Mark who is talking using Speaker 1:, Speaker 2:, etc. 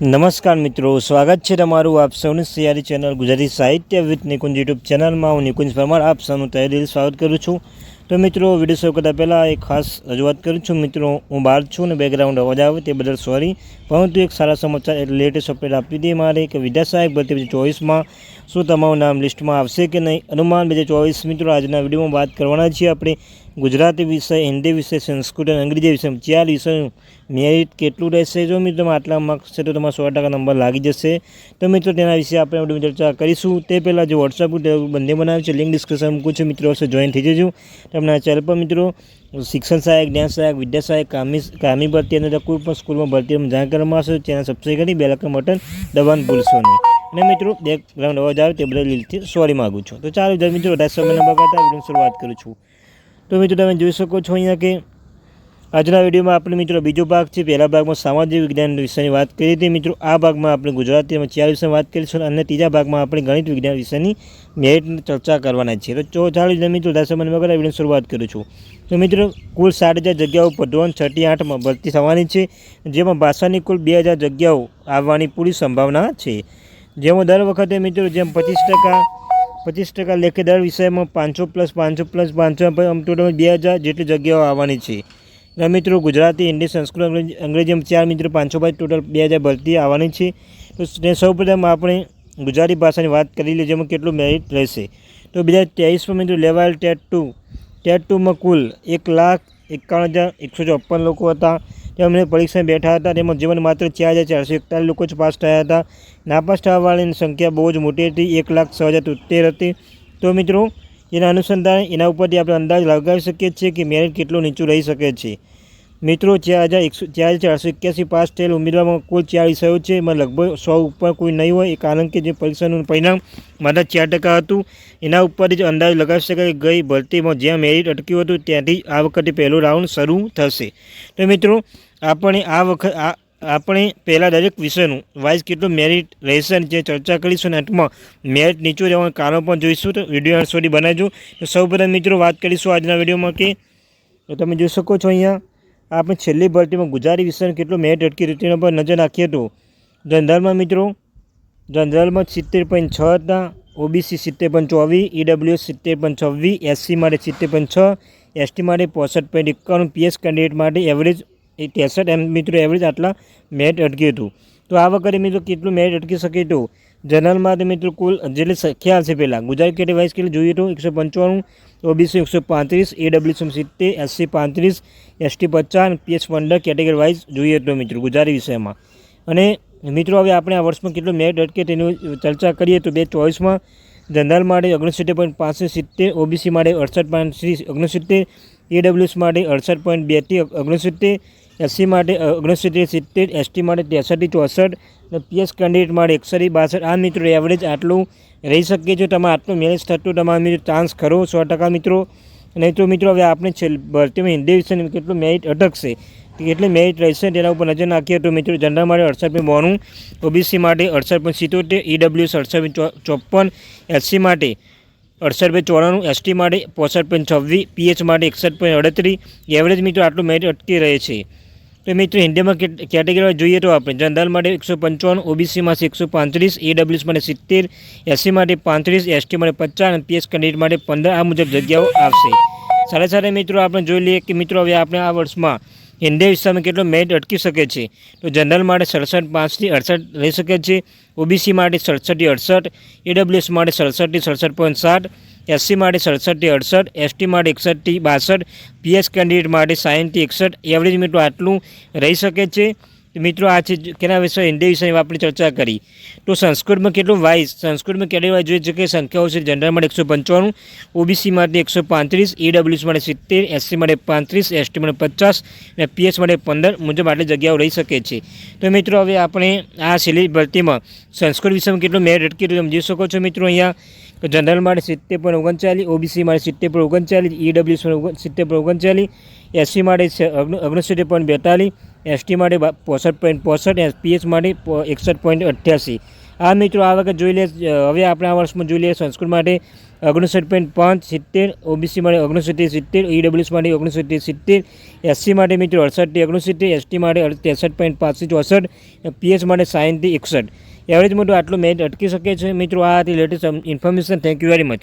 Speaker 1: નમસ્કાર મિત્રો, સ્વાગત છે તમારું આપ સૌની સિયારી ચેનલ ગુજરાતી સાહિત્ય વિથ નિકુંજ યુટ્યુબ ચેનલમાં. હું નિકુંજ પરમાર, આપ સૌનું તહે દિલ સ્વાગત કરું છું. તો મિત્રો વીડિયો શરૂ કરતાં પહેલાં એક ખાસ રજૂઆત કરું છું. મિત્રો, હું બહાર છું અને બેકગ્રાઉન્ડ અવાજ આવે તે બદલ સોરી પરંતુ એક સારા સમાચાર એટલે લેટેસ્ટ અપડેટ આપી દે મારે કે વિદ્યાસહાયક ભરતી બે ચોવીસમાં શું તમારું નામ લિસ્ટમાં આવશે કે નહીં? અનુમાન બીજા ચોવીસ મિત્રો, આજના વિડીયોમાં વાત કરવાના છીએ આપણે. ગુજરાતી વિષય, હિન્દી વિષય, સંસ્કૃત અને અંગ્રેજી વિષય ચાર વિષયનું મેરિટ કેટલું રહેશે? જો મિત્રો આટલા માર્ક્સ છે તો તમારા સો ટકા નંબર લાગી જશે. તો મિત્રો તેના વિશે આપણે ચર્ચા કરીશું. તે પહેલાં જે વોટ્સઅપ બંને બનાવ્યું છે લિંક ડિસ્ક્રિપ્શન મૂકું છું. મિત્રો જોઈન થઈ જજો. તમને આ ચેનલ પર મિત્રો શિક્ષણ સહાયક, જ્ઞાન સહાયક, વિદ્યા સહાયક, કામી કામી ભરતી અને કોઈ પણ સ્કૂલમાં ભરતી જાણ કરવામાં આવશે. ચેનલ સબસ્ક્રાઈબ કરી બે લાખ બટન દબાણ ભૂલશો નહીં. અને મિત્રો બેકગ્રાઉન્ડ અવાજ આવે તે બદલ દિલથી સોરી માગું છું. તો ચાલો મિત્રો વધારે સમયને બગાડતા વિડીયોની શરૂઆત કરું છું. તો મિત્રો તમે જોઈ શકો છો અહીંયા કે આજના વિડીયોમાં આપણે મિત્રો બીજો ભાગ છે. પહેલા ભાગમાં સામાજિક વિજ્ઞાન વિષયની વાત કરી હતી. મિત્રો, આ ભાગમાં આપણે ગુજરાતીમાં ચાર વિષયની વાત કરીશું અને ત્રીજા ભાગમાં આપણે ગણિત વિજ્ઞાન વિષયની મેરિટની ચર્ચા કરવાના છીએ. તો ચાલો જ મિત્રો, દસ મને વગર વીડિયો શરૂઆત કરું છું. તો મિત્રો, કુલ સાત હજાર જગ્યાઓ પર ધોરણ છઠ્ઠી આઠમાં ભરતી થવાની છે, જેમાં ભાષાની કુલ બે હજાર જગ્યાઓ આવવાની પૂરી સંભાવના છે. જેમાં દર વખતે મિત્રો, જેમ પચીસ ટકા પચીસ ટકા લેખે દર વિષયમાં પાંચસો પ્લસ પાંચસો પ્લસ, પાંચસો ટોટલ બે હજાર જેટલી જગ્યાઓ આવવાની છે. અને મિત્રો, ગુજરાતી, હિન્દી, સંસ્કૃત, અંગ્રેજી ચાર મિત્રો પાંચસો પાંચ ટોટલ બે હજાર ભરતી આવવાની છે. તો તે સૌપ્રથમ આપણે ગુજરાતી ભાષાની વાત કરી લઈએ, જેમાં કેટલું મેરિટ રહેશે. તો બે હજાર ત્રેવીસમાં મિત્રો લેવાયેલ ટેટ ટુ. ટેટ ટુમાં કુલ એક લાખ એકાવન હજાર એકસો ચોપન લોકો હતા. તેમણે પરીક્ષા બેઠા હતા. તેમાં જીવન માત્ર ચાર હજાર ચારસો એકતાલીસ લોકો જ પાસ થયા હતા. નાપાસ થવાવાળાની સંખ્યા બહુ જ મોટી હતી. એક લાખ છ હજાર તોતેર હતી. તો મિત્રો, એના અનુસંધાને એના ઉપરથી આપણે અંદાજ લગાવી શકીએ છીએ કે મેરિટ કેટલું નીચું રહી શકે છે. મિત્રો ચાર હજાર એકસો ચાર ચારસો એક્યાસી પાસ થયેલ ઉમેદવારમાં કુલ ચાલીસ વિષયો છે. એમાં લગભગ સો ઉપર કોઈ નહીં હોય કારણ કે જે પરીક્ષાનું પરિણામ માત્ર ચાર ટકા હતું. એના ઉપરથી જ અંદાજ લગાવી શકાય ગઈ ભરતીમાં જ્યાં મેરિટ અટક્યું હતું, ત્યાંથી આ વખતે પહેલો રાઉન્ડ શરૂ થશે. તો મિત્રો, આપણે આ વખત આપણે પહેલાં દરેક વિષયનું વાઇઝ કેટલું મેરિટ રહેશે જે ચર્ચા કરીશું અને અંતમાં મેરિટ નીચું રહેવાનું કારણ પણ જોઈશું. તો વીડિયો અંત સુધી બનાવજો. તો સૌપ્રથમ મિત્રો, વાત કરીશું આજના વિડીયોમાં કે તમે જોઈ શકો છો અહીંયા. આપણે છેલ્લી ભરતીમાં ગુજરાતી વિષયનું કેટલું મેટ અટકી રીતિનો પર નજર નાખીએ તો જનરલમાં મિત્રો, જનરલમાં સિત્તેર પોઈન્ટ છ હતા, ઓબીસી સિત્તેર પોઈન્ટ ચોવીસ, ઈડબ્લ્યુએસ સિત્તેર પોઈન્ટ છવ્વીસ, એસસી માટે સિત્તેર પોઈન્ટ છ, એસટી માટે પોસઠ પોઈન્ટ એકાણું, પીએસ કેન્ડિડેટ માટે એવરેજ એ ત્રેસઠ એમ મિત્રો એવરેજ આટલા મેટ અટક્યું હતું. તો આ વખતે મિત્રો કેટલું મેરિટ અટકી શકે તો જનરલમાં મિત્રો કુલ જેટલી સંખ્યા છે પહેલાં. ગુજરાત કેટેગરી વાઇઝ કેટલી જોઈએ તો એકસો પંચાણું, ઓબીસી એકસો પાંત્રીસ એડબ્લ્યુસી સિત્તેર એસસી પાંત્રીસ એસટી પચાસ પીએસ પંદર કેટેગરી વાઇઝ જોઈએ તો મિત્રો ગુજરાતી વિષયમાં. અને મિત્રો હવે આપણે આ વર્ષમાં કેટલું મેરિટ અટકે તેની ચર્ચા કરીએ તો બે ચોવીસમાં જનરલ માટે ઓગણસિત્તેર પોઈન્ટ પાંસઠ સિત્તેર, ઓબીસી માટે અડસઠ પોઈન્ટ ઓગણસિત્તેર એડબ્લ્યુએસ માટે અડસઠ પોઈન્ટ બેથી ઓગણસિત્તેર એસસી માટે ઓગણસિત્તેર સિત્તેર, એસટી માટે ત્રેસઠથી ચોસઠ અને પીએસ કેન્ડિડેટ માટે એકસઠથી બાસઠ. આ મિત્રો એવરેજ આટલું રહી શકે છે તમારે આટલું મેનેજ થતું તમારા મિત્રો ચાન્સ ખરો સો ટકા મિત્રો. નહીં તો મિત્રો હવે આપણે છેલ્લે ભરતીમાં હિન્દી વિષયનું કેટલું મેરિટ અટકશે? કેટલી મેરિટ રહેશે તેના ઉપર નજર નાખીએ તો મિત્રો જનરલ માટે અડસઠ પોઈન્ટ બોણું, ઓબીસી માટે અડસઠ પોઈન્ટ સિત્તોતેર ઈડબ્લ્યુએસ અડસઠ પોઈન્ટ ચોપન, એસસી માટે અડસઠ પોઈન્ટ ચોરાણું, એસટી માટે પોસઠ પોઈન્ટ છવ્વીસ, પીએચ માટે એકસઠ પોઈન્ટ અડત્રીસ. એવરેજ મિત્રો આટલું મેરિટ અટકી રહે છે. તો મિત્રો, હિન્દીમાં કેટેગરીમાં જોઈએ તો આપણે જનરલ માટે એકસો પંચાવન ઓબીસીમાં એકસો પાંત્રીસ એડબ્લ્યુએસ માટે સિત્તેર એસસી માટે પાંત્રીસ એસટી માટે પચાસ અને પીએસ કેન્ડિડેટ માટે પંદર આ મુજબ જગ્યાઓ આવશે. સાથે સાથે મિત્રો, આપણે જોઈ લઈએ કે મિત્રો, હવે આપણે આ વર્ષમાં હિન્દી વિસ્તારમાં કેટલો મેરિટ અટકી શકે છે. તો જનરલ માટે સડસઠ પાંચથી અડસઠ રહી શકે છે. ઓબીસી માટે સડસઠથી અડસઠ એડબ્લ્યુએસ માટે સડસઠથી સડસઠ પોઈન્ટ સાઠ એસસી માટે સડસઠથી અડસઠ, એસટી માટે એકસઠથી બાસઠ, પીએસ કેન્ડિડેટ માટે સાહીઠથી એકસઠ, એવરેજ મિત્રો આટલું રહી શકે છે. મિત્રો, આ છે કેના વિષય હિન્દી વિષય આપણે ચર્ચા કરી. તો સંસ્કૃતમાં કેટલું વાઇસ સંસ્કૃતમાં કેટલી વાઇઝ જોઈએ છે કે સંખ્યાઓ છે જનરલ માટે એકસો પંચાણું, ઓબીસી માટે એકસો પાંત્રીસ ઈડબ્લ્યુસી માટે સિત્તેર, એસસી માટે પાંત્રીસ, એસટી માટે પચાસ અને પીએસ માટે પંદર મુજબ આટલી જગ્યાઓ રહી શકે છે. તો મિત્રો, હવે આપણે આ સિલેબસ ભરતીમાં સંસ્કૃત વિષયમાં કેટલું મેરિટ કેટલું તમે શકો છો મિત્રો અહીંયા. જનરલ માટે સિત્તેર પોઈન્ટ ઓગણચાલીસ ઓબીસી માટે સિત્તેર પોઈન્ટ ઓગણચાલીસ ઈડબ્લ્યુએસ સિત્તેર પોઈન્ટ ઓગણચાલીસ એસસી માટે ઓગણસિત્તેર પોઈન્ટ બેતાલીસ એસટી માટે પોસઠ પોઈન્ટ પોસઠ પીએચ માટે એકસઠ પોઈન્ટ અઠ્યાસી. આ મિત્રો આ વખત જોઈ લે, હવે આપણે આ વર્ષમાં જોઈ લઈએ સંસ્કૃત માટે ઓગણસઠ પોઈન્ટ પાંચ, સિત્તેર ઓબીસી માટે ઓગણસિત્તેર, સિત્તેર ઈડબ્લ્યુએસ માટે ઓગણસિત્તેર, સિત્તેર એસસી માટે મિત્રો અડસઠથી ઓગણસિત્તેર એસટી માટે ત્રેસઠ પોઈન્ટ પાંચથી ચોસઠ પીએચ માટે સાઠથી એકસઠ. એવરેજ મોટું આટલું મેચ અટકી શકે છે. મિત્રો, આ હતી latest information thank you very much